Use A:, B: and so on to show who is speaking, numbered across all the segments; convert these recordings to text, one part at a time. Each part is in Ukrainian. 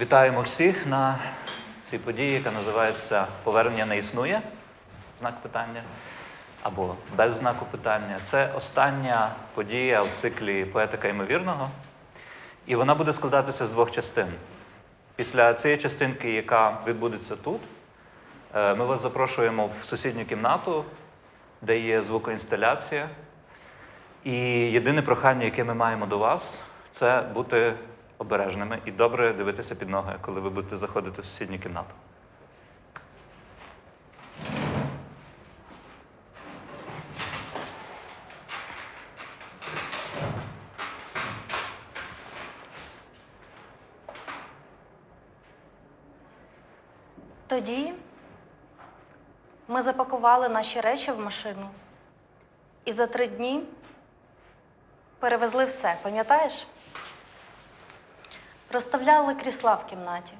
A: Вітаємо всіх на цій події, яка називається Повернення не існує. Знак питання. Або без знаку питання. Це остання подія в циклі Поетика ймовірного. І вона буде складатися з двох частин. Після цієї частинки, яка відбудеться тут, е, ми вас запрошуємо в сусідню кімнату, де є звукоінсталяція. І єдине прохання, яке ми маємо до вас, це бути обережними і добре дивитися під ноги, коли ви будете заходити в сусідню кімнату.
B: Тоді ми запакували наші речі в машину і за три дні перевезли все, пам'ятаєш? Розставляли крісла в кімнаті.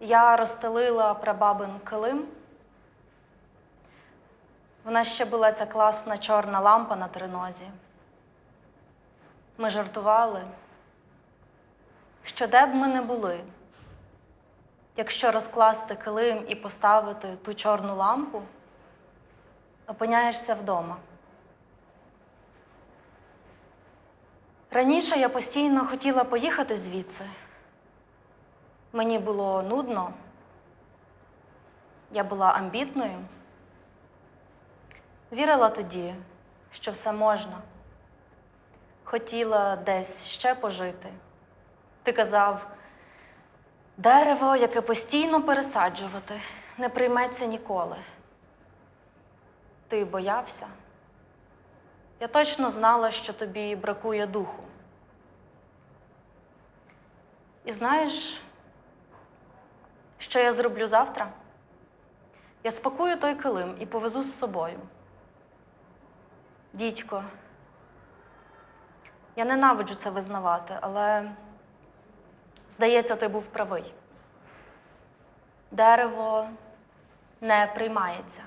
B: Я розстелила прабабин килим. В нас ще була ця класна чорна лампа на тринозі. Ми жартували, що де б ми не були, якщо розкласти килим і поставити ту чорну лампу, опиняєшся вдома. Раніше я постійно хотіла поїхати звідси. Мені було нудно, я була амбітною. Вірила тоді, що все можна. Хотіла десь ще пожити. Ти казав, дерево, яке постійно пересаджувати, не прийметься ніколи. Ти боявся. Я точно знала, що тобі бракує духу. І знаєш, що я зроблю завтра? Я спакую той килим і повезу з собою. Дідько, я ненавиджу це визнавати, але здається, ти був правий. Дерево не приймається.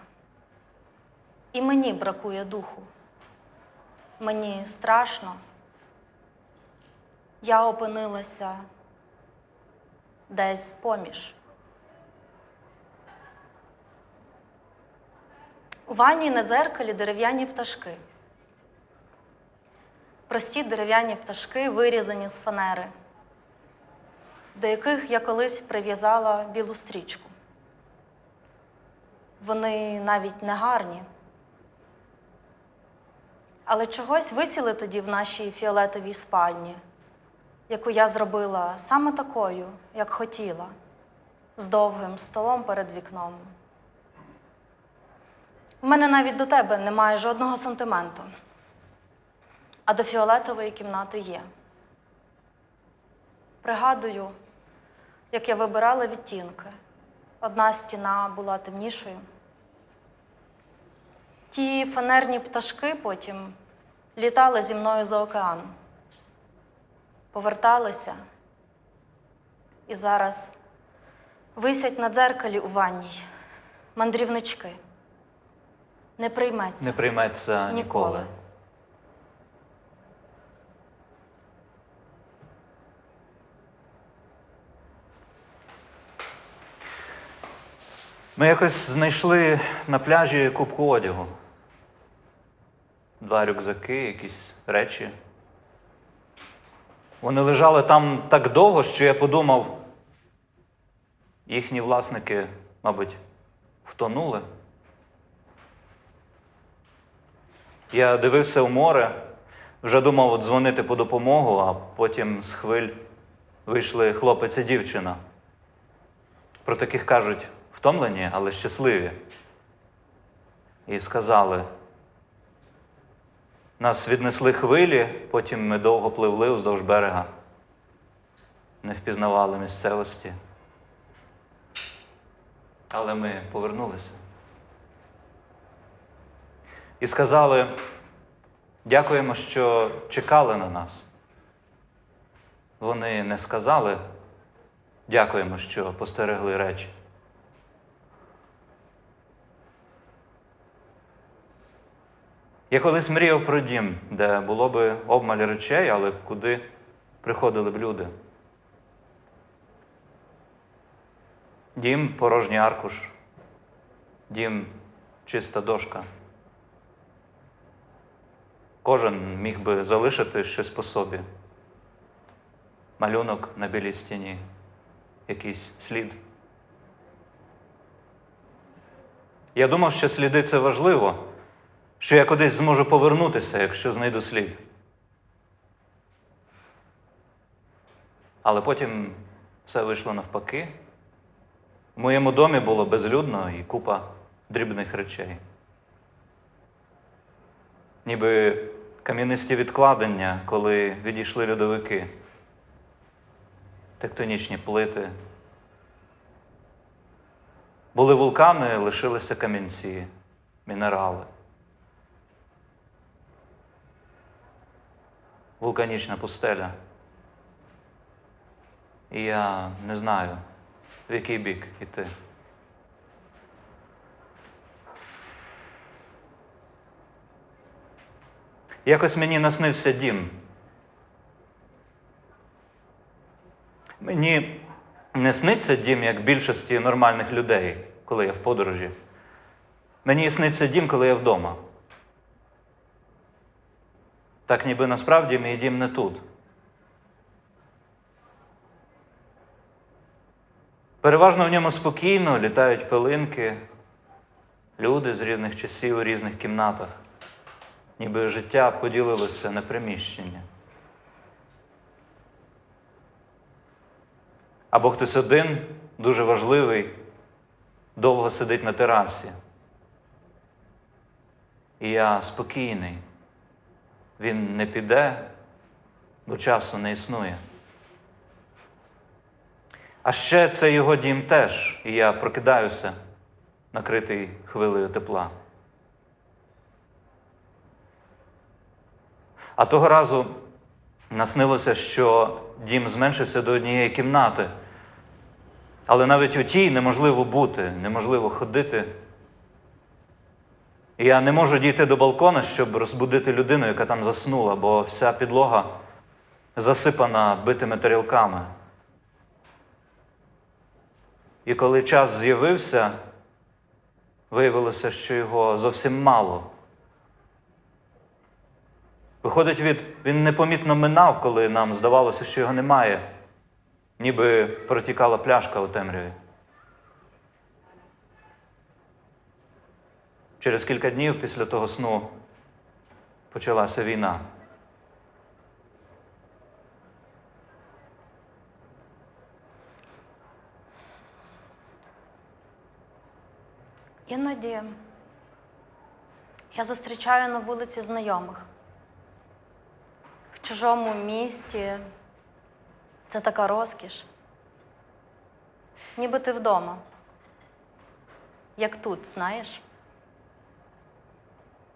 B: І мені бракує духу. Мені страшно. Я опинилася десь поміж. У ванні на дзеркалі дерев'яні пташки. Прості дерев'яні пташки, вирізані з фанери, до яких я колись прив'язала білу стрічку. Вони навіть не гарні. Але чогось висіли тоді в нашій фіолетовій спальні, яку я зробила саме такою, як хотіла, з довгим столом перед вікном. У мене навіть до тебе немає жодного сантименту, а до фіолетової кімнати є. Пригадую, як я вибирала відтінки. Одна стіна була темнішою. Ті фанерні пташки потім літали зі мною за океан, поверталися і зараз висять на дзеркалі у ванній мандрівнички. Не прийметься.
A: Не прийметься ніколи.
B: Ніколи.
A: Ми якось знайшли на пляжі кубку одягу. Два рюкзаки, якісь речі. Вони лежали там так довго, що я подумав, їхні власники, мабуть, втонули. Я дивився в море, вже думав дзвонити по допомогу, а потім з хвиль вийшли хлопець і дівчина. Про таких кажуть втомлені, але щасливі. І сказали, нас віднесли хвилі, потім ми довго пливли уздовж берега, не впізнавали місцевості. Але ми повернулися. І сказали, дякуємо, що чекали на нас. Вони не сказали, дякуємо, що постерегли речі. Я колись мріяв про дім, де було би обмаль речей, але куди приходили б люди. Дім порожній аркуш, дім чиста дошка. Кожен міг би залишити щось по собі. Малюнок на білій стіні, якийсь слід. Я думав, що сліди це важливо, що я кудись зможу повернутися, якщо знайду слід. Але потім все вийшло навпаки. В моєму домі було безлюдно і купа дрібних речей. Ніби кам'янисті відкладення, коли відійшли льодовики, тектонічні плити. Були вулкани, лишилися камінці, мінерали. Вулканічна пустеля. І я не знаю, в який бік іти. Якось мені наснився дім. Мені не сниться дім, як більшості нормальних людей, коли я в подорожі. Мені сниться дім, коли я вдома. Так ніби насправді мій дім не тут. Переважно в ньому спокійно літають пилинки, люди з різних часів у різних кімнатах, ніби життя поділилося на приміщення. Або хтось один, дуже важливий, довго сидить на терасі. І я спокійний. Він не піде, бо часу не існує. А ще це його дім теж, і я прокидаюся, накритий хвилею тепла. А того разу наснилося, що дім зменшився до однієї кімнати. Але навіть у тій неможливо бути, неможливо ходити. Я не можу дійти до балкона, щоб розбудити людину, яка там заснула, бо вся підлога засипана битими тарілками. І коли час з'явився, виявилося, що його зовсім мало. Виходить, від, він непомітно минав, коли нам здавалося, що його немає, ніби протікала пляшка у темряві. Через кілька днів після того сну почалася війна.
B: Іноді я зустрічаю на вулиці знайомих. В чужому місті це така розкіш. Ніби ти вдома. Як тут, знаєш?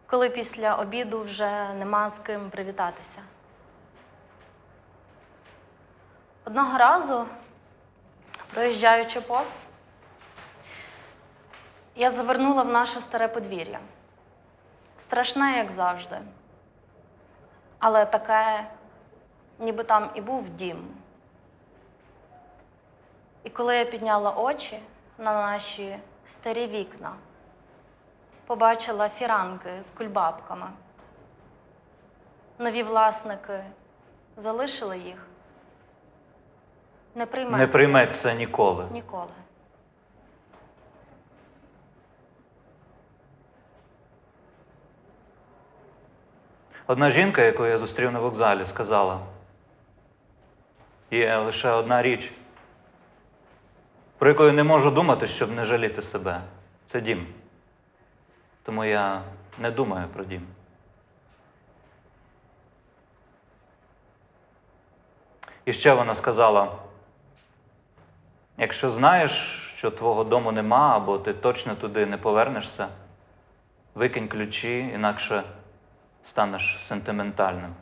B: Коли після обіду вже нема з ким привітатися. Одного разу, проїжджаючи повз, я завернула в наше старе подвір'я. Страшне, як завжди. Але таке, ніби там і був дім. І коли я підняла очі на наші старі вікна, побачила фіранки з кульбабками. Нові власники залишили їх. Не прийметься.
A: Не прийметься ніколи.
B: Ніколи.
A: Одна жінка, яку я зустрів на вокзалі, сказала: є лише одна річ, про яку я не можу думати, щоб не жаліти себе. Це дім. Тому я не думаю про дім. І ще вона сказала: якщо знаєш, що твого дому нема, або ти точно туди не повернешся, викинь ключі, інакше станеш сентиментальним.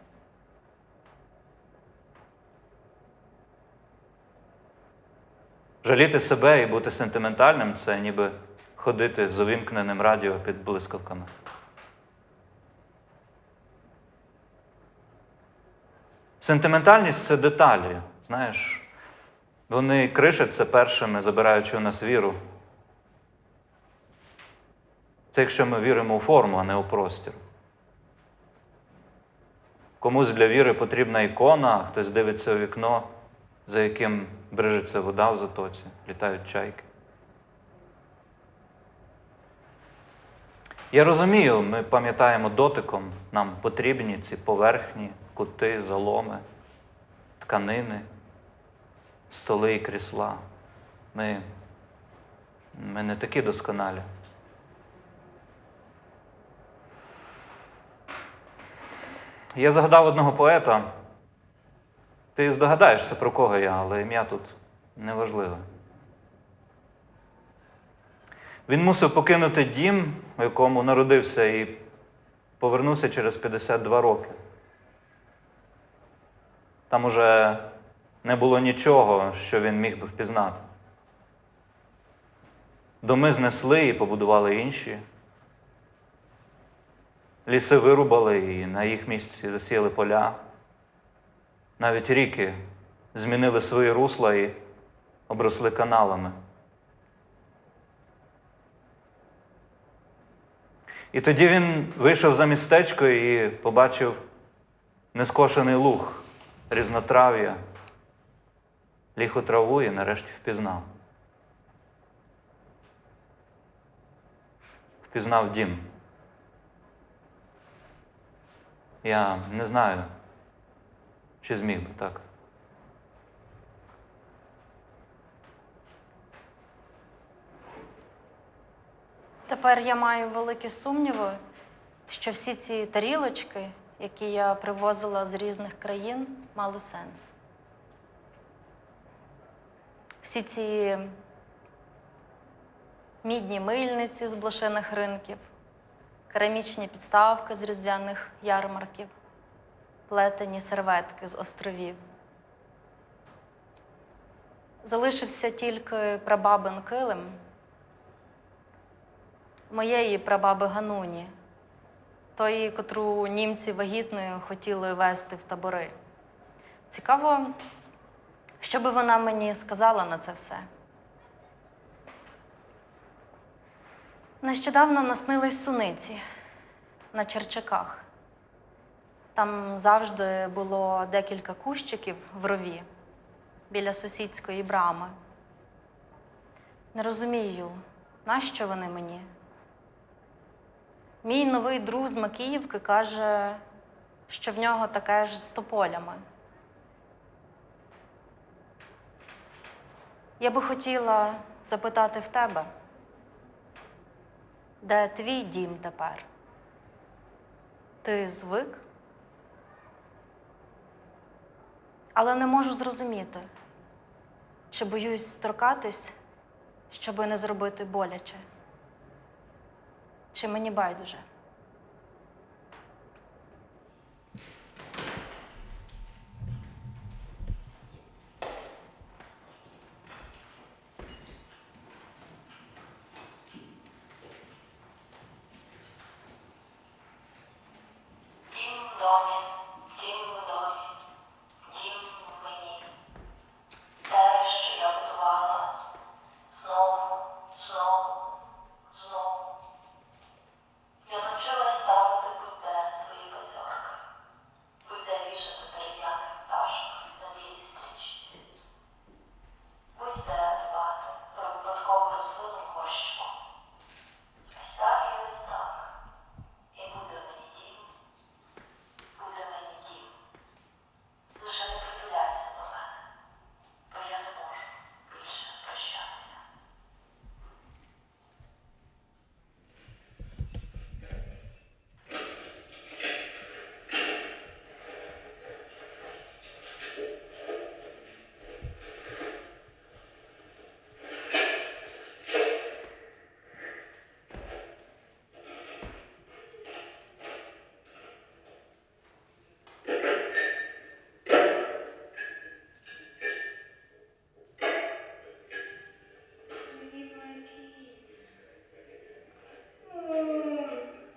A: Жаліти себе і бути сентиментальним це ніби ходити з увімкненим радіо під блискавками. Сентиментальність це деталі. Знаєш, Вони кришаться першими, забираючи у нас віру. Це якщо ми віримо у форму, а не у простір. Комусь для віри потрібна ікона, хтось дивиться у вікно, за яким брижеться вода в затоці, літають чайки. Я розумію, ми пам'ятаємо дотиком, нам потрібні ці поверхні, кути, заломи, тканини, столи і крісла. Ми, ми не такі досконалі. Я згадав одного поета. Ти здогадаєшся, про кого я, але ім'я тут неважливе. Він мусив покинути дім, в якому народився, і повернувся через 52 роки. Там уже не було нічого, що він міг би впізнати. Доми знесли і побудували інші. Ліси вирубали і на їх місці засіяли поля. Навіть ріки змінили свої русла і обросли каналами. І тоді він вийшов за містечко і побачив нескошений луг, різнотрав'я, ліху траву і нарешті впізнав. Впізнав дім. Я не знаю, чи зміг би так.
B: Тепер я маю великі сумніви, що всі ці тарілочки, які я привозила з різних країн, мали сенс. Всі ці мідні мильниці з блошиних ринків, керамічні підставки з різдвяних ярмарків, плетені серветки з островів. Залишився тільки прабабин килим моєї прабаби Гануні, тої, котру німці вагітною хотіли вести в табори. Цікаво, що би вона мені сказала на це все. Нещодавно наснились суниці на Черчаках. Там завжди було декілька кущиків в рові біля сусідської брами. Не розумію, нащо вони мені? Мій новий друг з Макіївки каже, що в нього таке ж з тополями. Я би хотіла запитати в тебе, де твій дім тепер? Ти звик? Але не можу зрозуміти, чи боюсь торкатись, щоби не зробити боляче. Чи мені байдуже?